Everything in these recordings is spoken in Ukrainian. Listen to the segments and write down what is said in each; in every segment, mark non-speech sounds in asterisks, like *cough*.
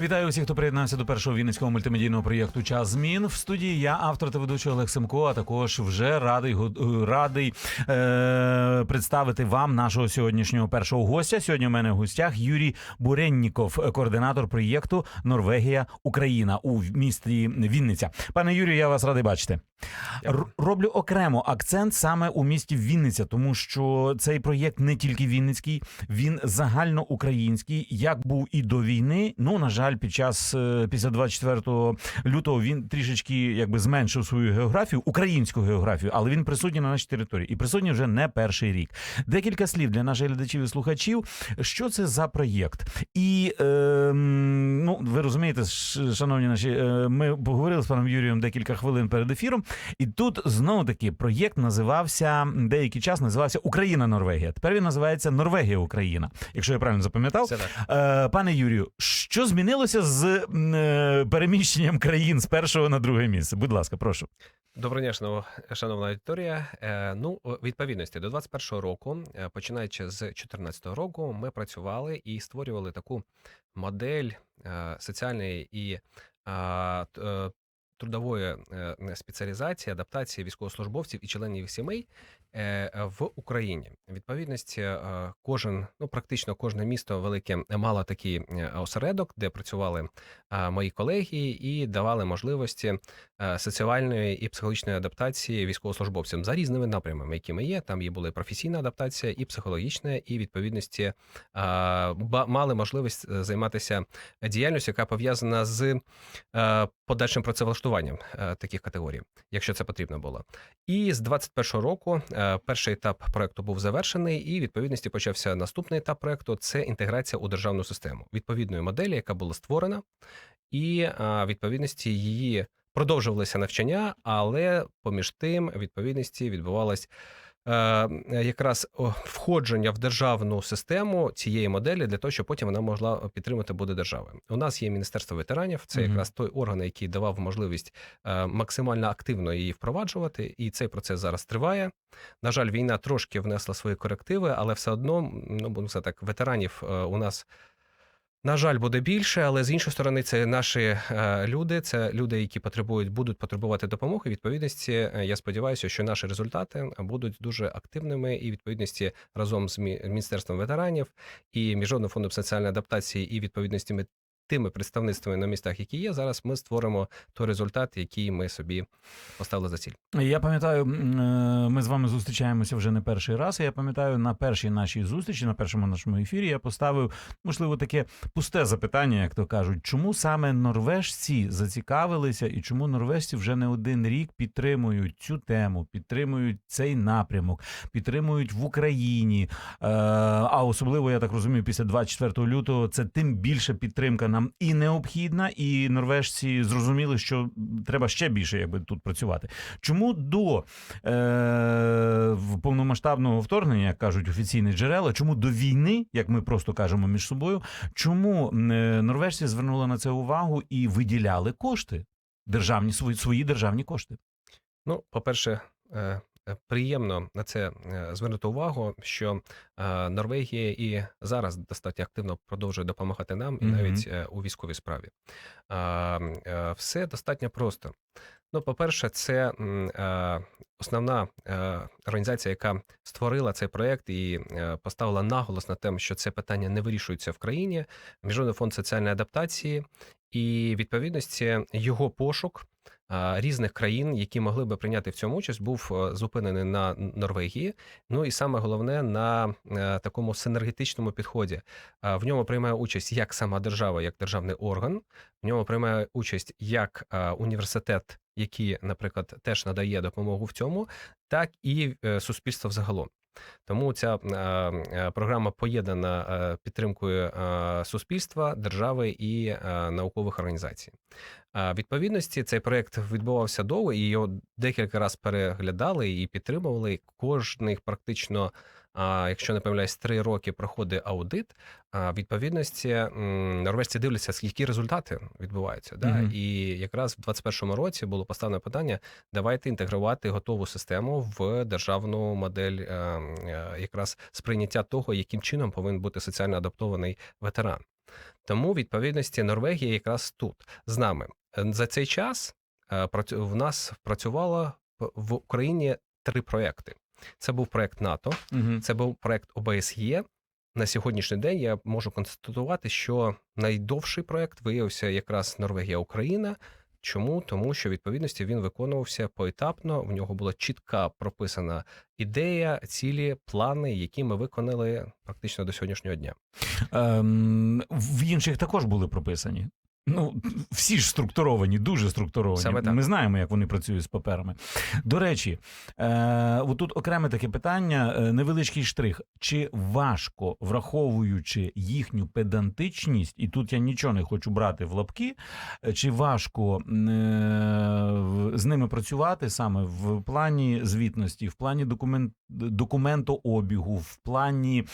Вітаю усіх, хто приєднався до першого вінницького мультимедійного проєкту Час змін. В студії я автор та ведучий Олег Семко. А також вже радий го- радий е- представити вам нашого сьогоднішнього першого гостя. Сьогодні у мене в гостях Юрій Буренніков, координатор проєкту Норвегія Україна у місті Вінниця. Пане Юрію, я вас радий бачити. Р- роблю окремо акцент саме у місті Вінниця, тому що цей проєкт не тільки вінницький, він загальноукраїнський. Як був і до війни. Ну на жаль, під час е, після 24 лютого він трішечки якби зменшив свою географію, українську географію, але він присутній на нашій території і присутній вже не перший рік. Декілька слів для наших глядачів і слухачів. Що це за проєкт? І е, ну ви розумієте, шановні наші, е, ми поговорили з паном Юрієм декілька хвилин перед ефіром. І тут знову таки проєкт називався деякий час називався Україна Норвегія. Тепер він називається Норвегія Україна. Якщо я правильно запам'ятав. Е, пане Юрію, що змінилося з е, переміщенням країн з першого на друге місце? Будь ласка, прошу. Доброго дня, шановна аудиторія. Е, Ну, відповідності до 21-го року, е, починаючи з 14-го року, ми працювали і створювали таку модель соціальної і трудової спеціалізації, адаптації військовослужбовців і членів сімей в Україні. Відповідності, е, кожен, ну практично кожне місто велике мало такий е, осередок, де працювали е, мої колеги і давали можливості е, соціальної і психологічної адаптації військовослужбовцям за різними напрямами, якими є. Там є була і професійна адаптація, і психологічна, і відповідності е, мали можливість е, займатися діяльністю, яка пов'язана з е, подальшим працевлаштуванням е, таких категорій, якщо це потрібно було. І з 21-го року е, перший етап проекту був завершений, і відповідності почався наступний етап проекту це інтеграція у державну систему відповідної моделі, яка була створена, і е, відповідності її продовжувалися навчання, але поміж тим відповідності відбувалось. Е, Якраз входження в державну систему цієї моделі для того, щоб потім вона могла підтримати буде держави. У нас є міністерство ветеранів. Це Мгм. якраз той орган, який давав можливість е, максимально активно її впроваджувати, і цей процес зараз триває. На жаль, війна трошки внесла свої корективи, але все одно, ну будемо сказати так, ветеранів е, у нас. На жаль, буде більше, але з іншої сторони, це наші е, люди, це люди, які потребують, будуть потребувати допомоги. Відповідності, е, я сподіваюся, що наші результати будуть дуже активними і відповідності разом з міністерством ветеранів і міжнародним фондом соціальної адаптації і відповідності тими представництвами на містах, які є. Зараз ми створимо той результат, який ми собі поставили за ціль. Я пам'ятаю, е, ми з вами зустрічаємося вже не перший раз. Я пам'ятаю, на першій нашій зустрічі, на першому нашому ефірі, я поставив, можливо, таке пусте запитання, як то кажуть, чому саме норвежці зацікавилися, і чому норвежці вже не один рік підтримують цю тему, підтримують цей напрямок, підтримують в Україні. Е, А особливо, я так розумію, після 24 лютого це тим більше підтримка нам і необхідна, і норвежці зрозуміли, що треба ще більше, якби тут працювати. Чому до е, повномасштабного вторгнення, як кажуть офіційні джерела, чому до війни, як ми просто кажемо між собою, чому е, норвежці звернули на це увагу і виділяли кошти, державні свої, свої державні кошти? Ну, по-перше, е, е, приємно на це е, звернути увагу, що е, Норвегія і зараз достатньо активно продовжує допомагати нам, і навіть е, у військовій справі. Е, е, Все достатньо просто. Ну, по-перше, це е, основна е, організація, яка створила цей проект і е, поставила наголос на те, що це питання не вирішується в країні. Міжнародний фонд соціальної адаптації і відповідності його пошук різних країн, які могли би прийняти в цьому участь, був е, зупинений на Норвегії. Ну і саме головне на е, такому синергетичному підході. В ньому приймає участь як сама держава, як державний орган. В ньому приймає участь як е, університет, який, наприклад, теж надає допомогу в цьому, так і суспільство взагалом. Тому ця е, е, програма поєднана е, підтримкою суспільства, держави і наукових організацій. Відповідності цей проект відбувався довго, і його декілька разів переглядали і підтримували. Кожних практично якщо не помиляюсь, три роки проходить аудит. Відповідності норвежці дивляться, які результати відбуваються. Да? Мгм. І якраз в 2021 році було поставлено питання: давайте інтегрувати готову систему в державну модель е, е, якраз сприйняття того, яким чином повинен бути соціально адаптований ветеран. Тому відповідності Норвегія якраз тут з нами. Е, За цей час е, в нас працювало в Україні три проекти. Це був проект НАТО, Угу. це був проект ОБСЄ. На сьогоднішній день я можу констатувати, що найдовший проект виявився якраз Норвегія-Україна. Чому? Тому що відповідності він виконувався поетапно. В нього була чітка прописана ідея, цілі, плани, які ми виконали практично до сьогоднішнього дня. Ем, в інших також були прописані. Ну, всі ж структуровані, дуже структуровані. Саме так. Ми знаємо, як вони працюють з паперами. До речі, е, отут окреме таке питання, е, невеличкий штрих. Чи важко, враховуючи їхню педантичність, і тут я нічого не хочу брати в лапки, е, чи важко е, з ними працювати саме в плані звітності, в плані документ, документообігу, в плані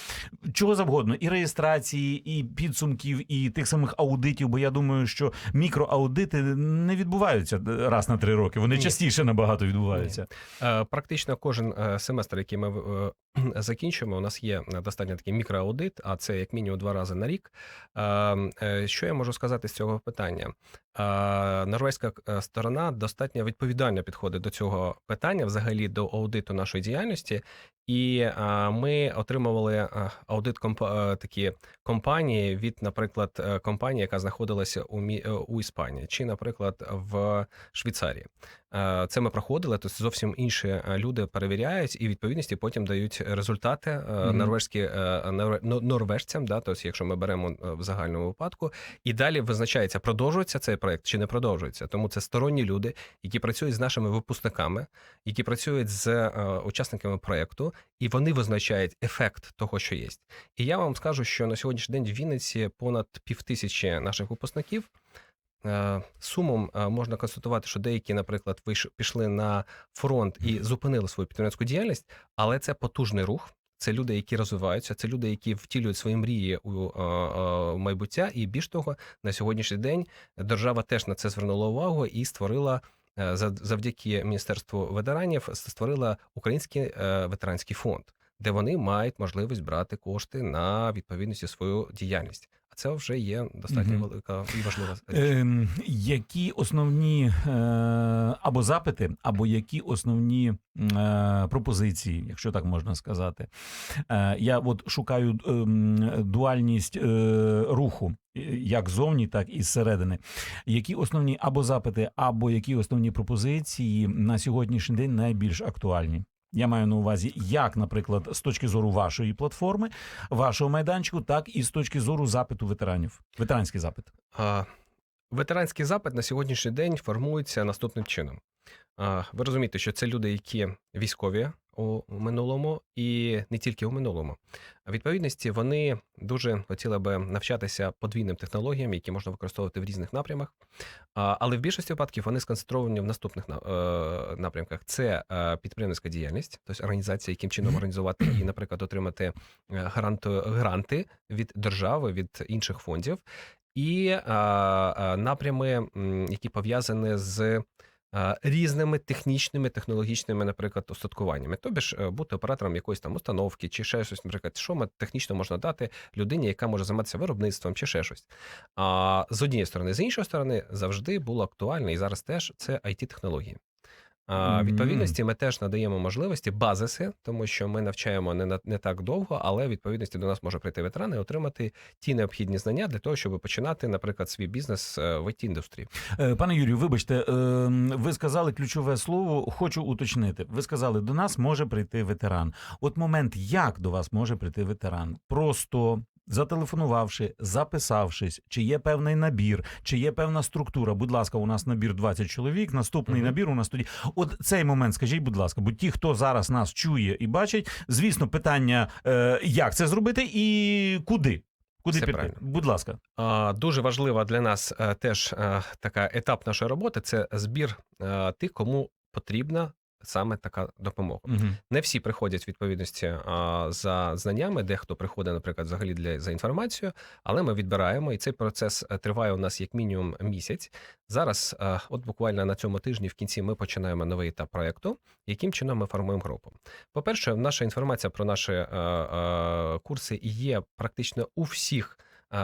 чого завгодно, і реєстрації, і підсумків, і тих самих аудитів. Бо я думаю, що мікроаудити не відбуваються раз на три роки. Вони Ні. частіше набагато відбуваються. Ні. Практично кожен е, семестр, який ми *clears throat* закінчуємо, у нас є е, достатньо такий мікроаудит, а це як мінімум два рази на рік. Е, Що я можу сказати з цього питання? Норвезька е, сторона достатньо відповідально підходить до цього питання, взагалі до аудиту нашої діяльності. І ми отримували аудит е, такі компанії від, наприклад, компанії, яка знаходилася у мі- у Іспанії, чи, наприклад, в Швейцарії. Е, Це ми проходили, тобто зовсім інші е, люди перевіряють і відповідності потім дають результати Мгм. норвежські норве- но- норвежцям, да, тобто, якщо ми беремо в загальному випадку, і далі визначається, продовжується цей проект чи не продовжується. Тому це сторонні люди, які працюють з нашими випускниками, які працюють з учасниками проекту, і вони визначають ефект того, що є. І я вам скажу, що на сьогоднішній день в Вінниці понад півтисячі наших випускників. Е, Сумом е, можна констатувати, що деякі, наприклад, пішли на фронт і зупинили свою підприємницьку діяльність, але це потужний рух. Це люди, які розвиваються, це люди, які втілюють свої мрії у е, майбуття. І більш того, на сьогоднішній день держава теж на це звернула увагу і створила за- завдяки міністерству ветеранів, створила український ветеранський фонд, де вони мають можливість брати кошти на відповідності свою діяльність. А це вже є достатньо Мгм. велика і важлива річ. Ем, які основні е, або запити, або які основні е, пропозиції, якщо так можна сказати? Е, я от шукаю ем, дуальність е, руху, е, як зовні, так і зсередини. Які основні або запити, або які основні пропозиції на сьогоднішній день найбільш актуальні? Я маю на увазі, як, наприклад, з точки зору вашої платформи, вашого майданчику, так і з точки зору запиту ветеранів, ветеранський запит. А, Ветеранський запит на сьогоднішній день формується наступним чином. А, Ви розумієте, що це люди, які військові у минулому, і не тільки у минулому. Відповідності вони дуже хотіли би навчатися подвійним технологіям, які можна використовувати в різних напрямах. Але в більшості випадків вони сконцентровані в наступних е, напрямках: це е, підприємницька діяльність, тобто організація, яким чином організувати і, наприклад, отримати е, гранти від держави, від інших фондів і напрями, які пов'язані з різними технічними, технологічними, наприклад, устаткуваннями. Тобі ж е, бути оператором якоїсь там установки, чи ще щось, наприклад, що технічно можна дати людині, яка може займатися виробництвом, чи ще щось. А з однієї сторони, з іншої сторони, завжди було актуально, і зараз теж це it технології А, відповідності ми теж надаємо можливості базиси, тому що ми навчаємо не на не так довго, але відповідності до нас може прийти ветеран і отримати ті необхідні знання для того, щоб починати, наприклад, свій бізнес е, в it індустрії. Е, Пане Юрію, вибачте, е, ви сказали ключове слово. Хочу уточнити. Ви сказали, до нас може прийти ветеран. От момент, як до вас може прийти ветеран? Просто. Зателефонувавши, записавшись, чи є певний набір, чи є певна структура. Будь ласка, у нас набір 20 чоловік. Наступний Мгм. набір у нас тоді. От цей момент, скажіть, будь ласка, бо ті, хто зараз нас чує і бачить, звісно, питання, е, як це зробити і куди? Куди Все піти? правильно. Будь ласка. А, Дуже важлива для нас е, теж е, така етап нашої роботи це збір е, тих, кому потрібна саме така допомога. Мгм. Не всі приходять в відповідності а, за знаннями, дехто приходить, наприклад, взагалі для за інформацією, але ми відбираємо, і цей процес е, триває у нас як мінімум місяць. Зараз, е, от буквально на цьому тижні, в кінці, ми починаємо новий етап проекту. Яким чином ми формуємо групу? По-перше, наша інформація про наші е, е, курси є практично у всіх.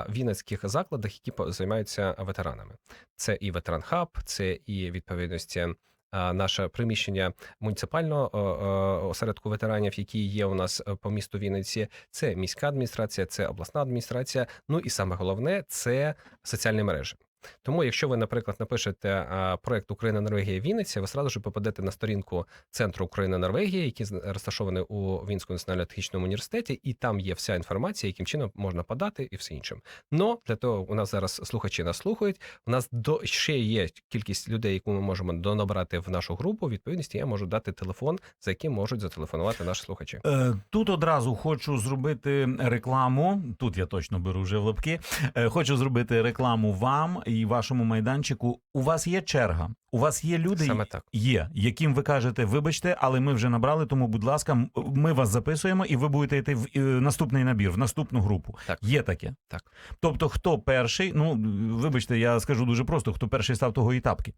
Вінницьких закладах, які по- займаються ветеранами, це і ветеран хаб, це і відповідності наше приміщення муніципального е, е, осередку ветеранів, які є у нас е, по місту Вінниці. Це міська адміністрація, це обласна адміністрація. Ну і саме головне це соціальні мережі. Тому, якщо ви, наприклад, напишете проект Україна Норвегія Вінниця, ви сразу ж попадете на сторінку центру Україна Норвегія, який розташований у Вінському національно технічному університеті, і там є вся інформація, яким чином можна подати, і все інше. Но для того у нас зараз слухачі нас слухають. У нас до ще є кількість людей, яку ми можемо донабрати в нашу групу. Відповідності я можу дати телефон, за яким можуть зателефонувати наші слухачі. Е, Тут одразу хочу зробити рекламу. Тут я точно беру вже в лапки. Е, Хочу зробити рекламу вам і вашому майданчику. У вас є черга. У вас є люди, Саме так. є, яким ви кажете, вибачте, але ми вже набрали, тому, будь ласка, ми вас записуємо, і ви будете йти в е, наступний набір, в наступну групу. Так. Є таке. Так. Тобто, хто перший, ну вибачте, я скажу дуже просто: хто перший став, того і тапки.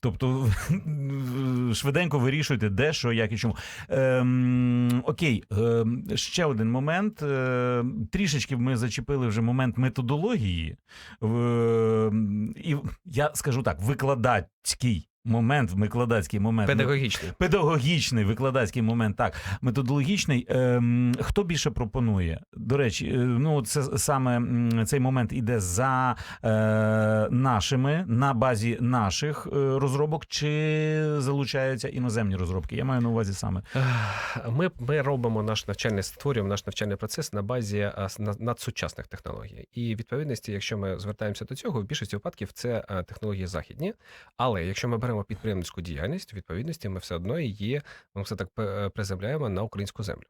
Тобто швиденько вирішуйте, де, що, як і чому. Ем, окей, ем, ще один момент. Ем, трішечки ми зачепили вже момент методології. Ем, і я скажу так: викладацький момент, викладацький момент. Педагогічний. Педагогічний викладацький момент, так методологічний. Ем, хто більше пропонує? До речі, е, ну це саме м, цей момент іде за е, нашими на базі наших е, розробок, чи залучаються іноземні розробки? Я маю на увазі саме. Ми, ми робимо наш навчальний створюємо наш навчальний процес на базі а, с- на- надсучасних технологій. І відповідності, якщо ми звертаємося до цього, в більшості випадків це е, технології західні. Але якщо ми беремо підприємницьку діяльність, в відповідності ми все одно її ми все так е, приземляємо на українську землю.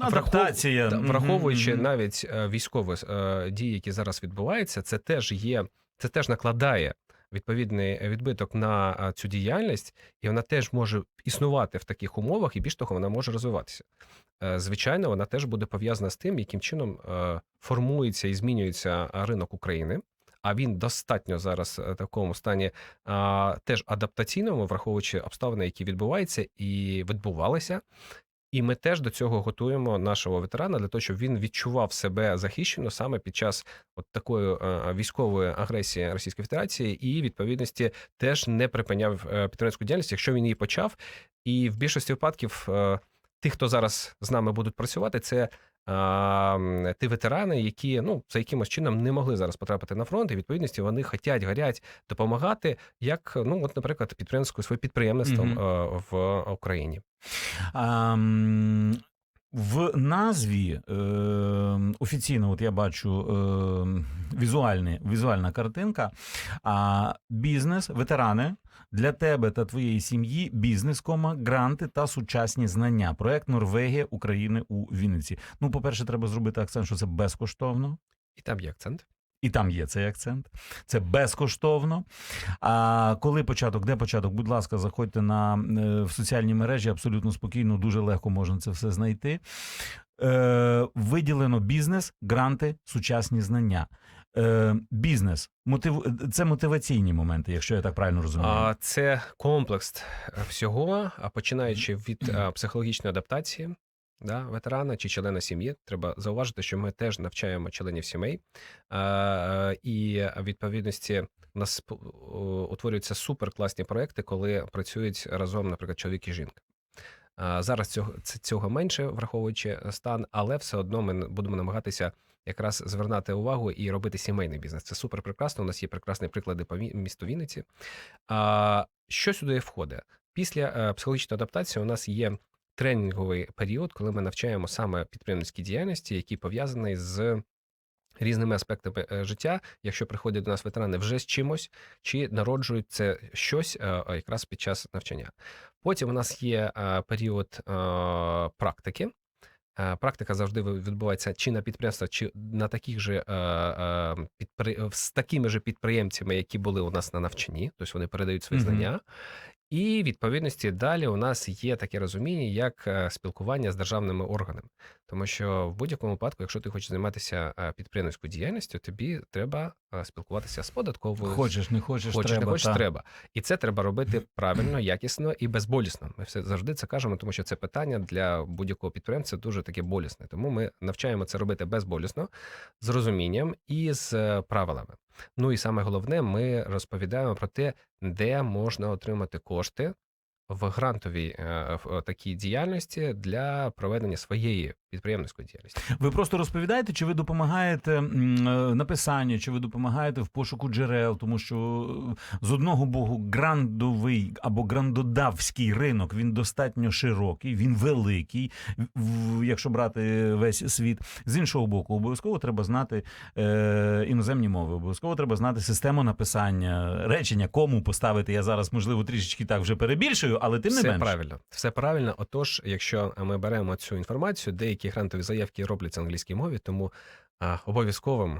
Адаптація, Та, Мгм, враховуючи навіть е, військові е, дії, які зараз відбуваються, це теж є, це теж накладає відповідний відбиток на цю діяльність, і вона теж може існувати в таких умовах, і більш того, вона може розвиватися. Звичайно, вона теж буде пов'язана з тим, яким чином формується і змінюється ринок України. А він достатньо зараз е, в такому стані а, теж адаптаційному, враховуючи обставини, які відбуваються і відбувалися. І ми теж до цього готуємо нашого ветерана для того, щоб він відчував себе захищено саме під час от такої е, військової агресії Російської Федерації, і відповідності теж не припиняв е, підприємницьку діяльність, якщо він її почав. І в більшості випадків е, тих, хто зараз з нами будуть працювати, це а, ті ветерани, які ну за якимось чином не могли зараз потрапити на фронт, і відповідності вони хотять, горять допомагати, як ну от, наприклад, підприємницькою своє підприємництвом е, в Україні. А, в назві е, офіційно, от я бачу е, візуальні, візуальна картинка. А бізнес, ветерани для тебе та твоєї сім'ї, бізнес, кома, гранти та сучасні знання. Проект Норвегія України у Вінниці. Ну, по-перше, треба зробити акцент, що це безкоштовно. І там є акцент. І там є цей акцент. Це безкоштовно. А коли початок, де початок? Будь ласка, заходьте на е, в соціальні мережі абсолютно спокійно, дуже легко можна це все знайти. Е, виділено бізнес, гранти, сучасні знання. Е, бізнес мотив... це мотиваційні моменти, якщо я так правильно розумію. А це комплекс всього, а починаючи від е, психологічної адаптації. Да, ветерана чи члена сім'ї, треба зауважити, що ми теж навчаємо членів сімей, е, е, і в відповідності у нас утворюються суперкласні проекти, коли працюють разом, наприклад, чоловік і жінка. Зараз цього цього менше, враховуючи стан, але все одно ми будемо намагатися якраз звернути увагу і робити сімейний бізнес. Це супер прекрасно. У нас є прекрасні приклади по місту Вінниці. Що сюди входить? Після е, психологічної адаптації у нас є тренінговий період, коли ми навчаємо саме підприємницькій діяльності, який пов'язаний з різними аспектами е, життя, якщо приходять до нас ветерани вже з чимось, чи народжують це щось е, е, якраз під час навчання. Потім у нас є період практики. Практика завжди відбувається чи на підприємствах, чи на таких же підпри... з такими же підприємцями, які були у нас на навчанні, тобто вони передають свої знання. І відповідності далі у нас є таке розуміння, як е, спілкування з державними органами. Тому що в будь-якому випадку, якщо ти хочеш займатися е, підприємницькою діяльністю, тобі треба е, спілкуватися з податковою. Хочеш, не хочеш, Хочеш, треба. не хочеш, та. треба. І це треба робити *clears throat* правильно, якісно і безболісно. Ми все завжди це кажемо, тому що це питання для будь-якого підприємця дуже таке болісне. Тому ми навчаємо це робити безболісно, з розумінням і з правилами. Ну і саме головне, ми розповідаємо про те, де можна отримати кошти в грантовій е, в, е, такій діяльності для проведення своєї підприємницької діяльності. Ви просто розповідаєте, чи ви допомагаєте е, написанню, чи ви допомагаєте в пошуку джерел, тому що е, з одного боку грандовий або грандодавський ринок він достатньо широкий, він великий, якщо брати весь світ. З іншого боку, обов'язково треба знати е, іноземні мови, обов'язково треба знати систему написання, речення, кому поставити. Я зараз, можливо, трішечки так вже перебільшую, але тим не все менш. правильно, все правильно. Отож, якщо ми беремо цю інформацію, деякі грантові заявки робляться англійській мові, тому обов'язковим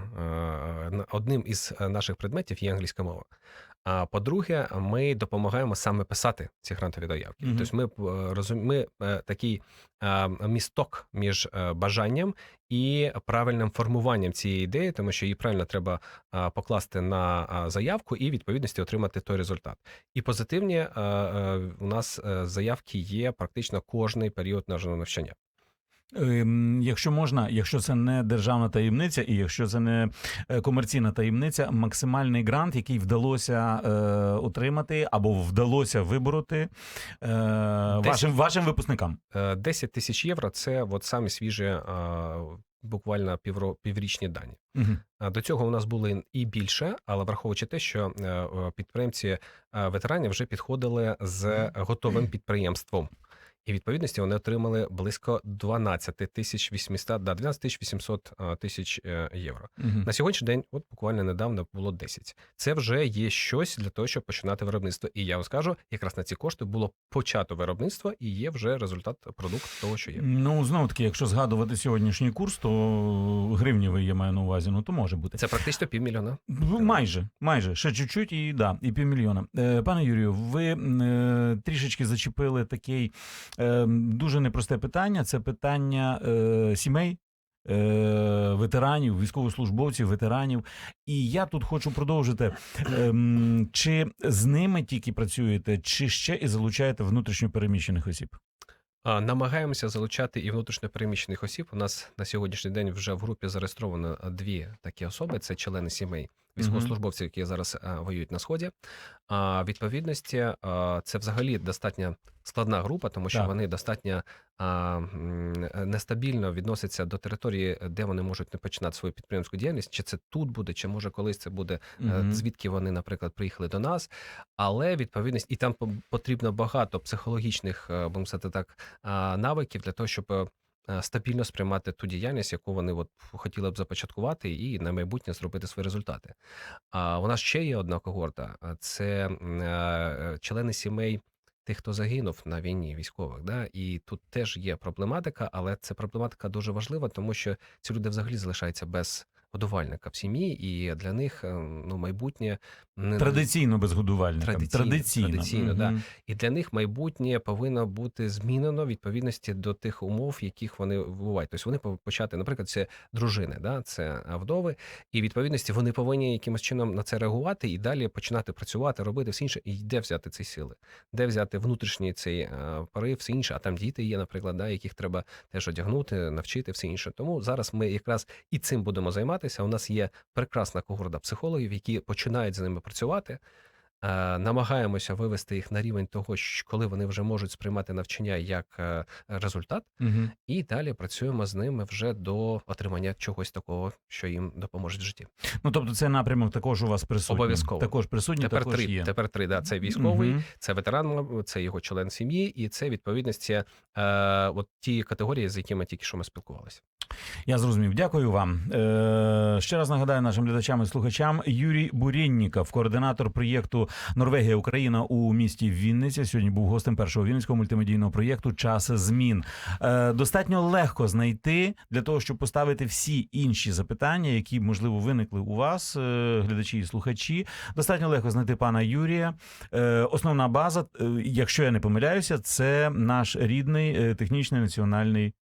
одним із е, наших предметів є англійська мова. А по-друге, ми допомагаємо саме писати ці грантові заявки. Мгм. Тобто, ми е, розум... ми е, такий місток між бажанням і правильним формуванням цієї ідеї, тому що її правильно треба покласти на заявку і відповідності отримати той результат. І позитивні у нас заявки є практично кожний період нашого навчання. Ем, Якщо можна, якщо це не державна таємниця, і якщо це не е, комерційна таємниця, максимальний грант, який вдалося е, отримати або вдалося вибороти е, вашим, вашим випускникам. Е, 10 тисяч євро це от самі свіжі, е, буквально півро, піврічні дані. Угу. До цього у нас були і більше, але враховуючи те, що е, е, підприємці е, ветеранів вже підходили з готовим підприємством. І відповідності вони отримали близько 12 тисяч 800, да, 12 тисяч 800 е, тисяч е, євро. Угу. На сьогоднішній день, от буквально недавно було 10. Це вже є щось для того, щоб починати виробництво. І я вам скажу, якраз на ці кошти було почато виробництво, і є вже результат, продукт того, що є. Ну знову таки, якщо згадувати сьогоднішній курс, то гривнєвий я маю на увазі. Ну то може бути. Це практично півмільйона. Майже, майже ще чуть-чуть і да, і півмільйона. Е, пане Юрію, ви трішечки зачепили такий дуже непросте питання. Це питання е, сімей. е, Ветеранів, військовослужбовців, ветеранів, і я тут хочу продовжити. Ем, чи з ними тільки працюєте, чи ще і залучаєте внутрішньо переміщених осіб? Намагаємося залучати і внутрішньопереміщених осіб. У нас на сьогоднішній день вже в групі зареєстровано дві такі особи: це члени сімей військовослужбовців, які зараз воюють на сході. А відповідності, це взагалі достатньо складна група, тому що Так. вони достатньо а, нестабільно відносяться до території, де вони можуть не починати свою підприємську діяльність. Чи це тут буде, чи може колись це буде е, Мгм. звідки вони, наприклад, приїхали до нас. Але відповідність, і там по- потрібно багато психологічних, е, будемо сказати так, навиків для того, щоб е, стабільно сприймати ту діяльність, яку вони от хотіли б започаткувати, і на майбутнє зробити свої результати. А у нас ще є одна когорта: це е, члени сімей. Тих, хто загинув на війні військових, да, і тут теж є проблематика, але це проблематика дуже важлива, тому що ці люди взагалі залишаються без годувальника в сім'ї, і для них е, ну майбутнє не Традиційно без годувальника. Традиційно, Традиційно, традиційно, да. І для них майбутнє повинно бути змінено в відповідності до тих умов, яких вони бувають. Тобто вони почати, наприклад, це дружини, да, це вдови, і відповідності вони повинні якимось чином на це реагувати і далі починати працювати, робити все інше. І де взяти ці сили, де взяти внутрішній цей е, порив, все інше. А там діти є, наприклад, да, яких треба теж одягнути, навчити, все інше. Тому зараз ми якраз і цим будемо займатися. У нас є прекрасна когорда психологів, які починають з ними працювати. Е, Намагаємося вивести їх на рівень того, коли вони вже можуть сприймати навчання як е, результат, Мгм. і далі працюємо з ними вже до отримання чогось такого, що їм допоможе в житті. Ну тобто, цей напрямок також у вас присутній. Обов'язково. Також присутній, Тепер також три. є. Тепер три. Да, це військовий, Мгм. це ветеран, це його член сім'ї, і це відповідності е, от ті категорії, з якими тільки що ми спілкувалися. Я зрозумів. Дякую вам. Е, ще раз нагадаю нашим глядачам і слухачам. Юрій Бурєнніков, координатор проєкту Норвегія Україна у місті Вінниця. Сьогодні був гостем першого вінницького мультимедійного проєкту Час змін. Е, достатньо легко знайти для того, щоб поставити всі інші запитання, які можливо виникли у вас, е, глядачі і слухачі. Достатньо легко знайти пана Юрія. Е, основна база, е, якщо я не помиляюся, це наш рідний е, технічний національний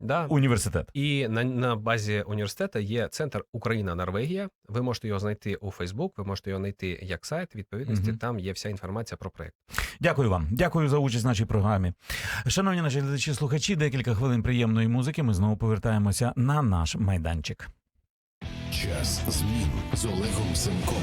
Да. університет. І на, на базі університету є центр Україна Норвегія. Ви можете його знайти у Фейсбук, ви можете його знайти як сайт. Відповідності Мгм. там є вся інформація про проект. Дякую вам. Дякую за участь в нашій програмі. Шановні наші глядачі слухачі, декілька хвилин приємної музики. Ми знову повертаємося на наш майданчик. Час змін з Олегом Семком.